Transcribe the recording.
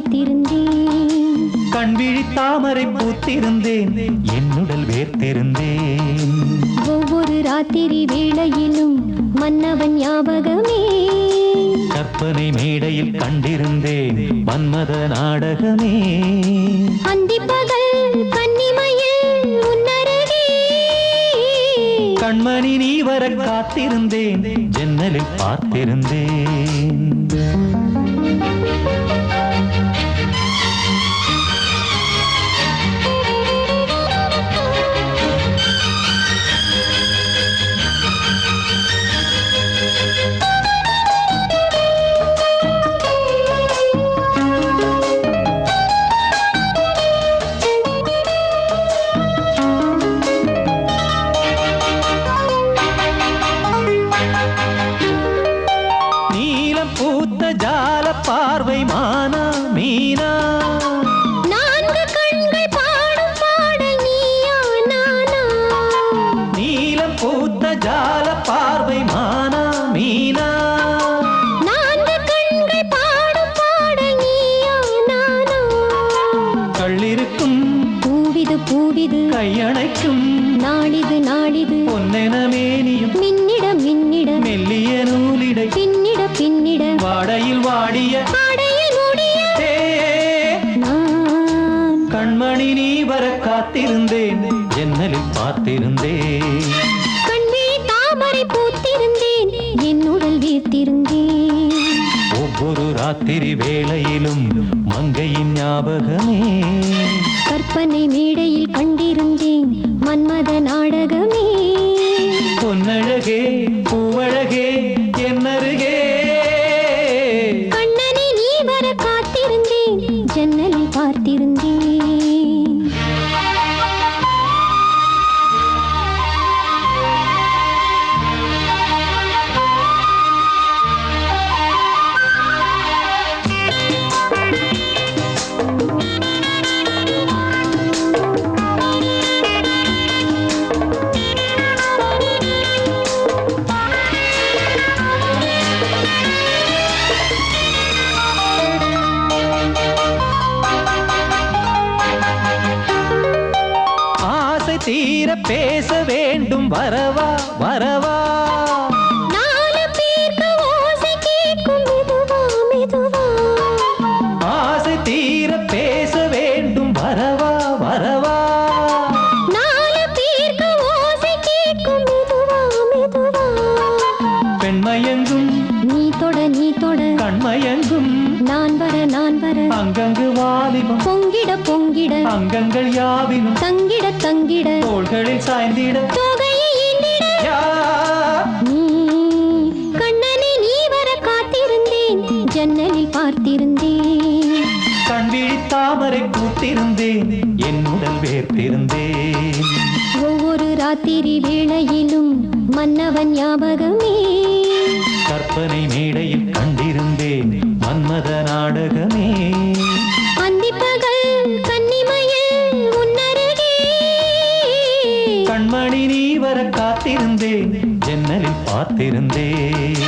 ஜன்னலில் பார்த்திருந்தேன் கண்விழி தாமரை பூத்திருந்தேன். என்னுடல் வேர்த்திருந்தேன். ஒவ்வொரு ராத்திரி வேளையிலும் மன்னவன் ஞாபகமே. கற்பனை மேடையில் கண்டிருந்தேன். மன்மத நாடகமே. அந்திப்பகல் கன்னிமையில் உன்னருகே கண்மணி நீ வர காத்திருந்தேன். ஜன்னலில் பார்த்திருந்தேன். பார்வை மானா மீனா. நான்கு கண்கள் பாடும் பாடல் நீயா நானா? நீலம் பூத்த ஜால பார்வை மானா மீனா. நான்கு கண்கள் பாடும் பாடல் நீயா நானா? கள்ளிருக்கும் பூவிது பூவிது. கையணைக்கும் வர காத்திருந்தேன். ஜன்னலில் பார்த்திருந்தேன். கண்விழி தாமரை பூத்திருந்தேன். என் உடல் வீர்த்திருந்தேன். ஒவ்வொரு ராத்திரி வேளையிலும் மங்கையின் ஞாபகமே. கற்பனை மேடையில் பேச வேண்டும் வரவா வரவா. ஆசை தீர பேச வேண்டும் வரவா வரவா. பெண்மயங்கும் நீ தொட நீ தொட. கண்மயங்கும் அங்கங்கு வாலிபம். பொங்கிட பொங்கிட. அங்கங்கள் யாவினும். தங்கிட தங்கிட. தோள்களில் சாய்ந்திட. கண்ணனை நீ வர காத்திருந்தேன். ஜன்னலில் பார்த்திருந்தேன். கண்விழி தாமரை கூட்டிருந்தேன் என் உடல் வேர்த்திருந்தேன். ஒவ்வொரு ராத்திரி வேளையிலும் மன்னவன் ஞாபகமே. கற்பனை மேடையில் கண்டிருந்தேன். மன்மத நாடகமே. காத்திருந்தேன். ஜன்னலில் பார்த்திருந்தேன்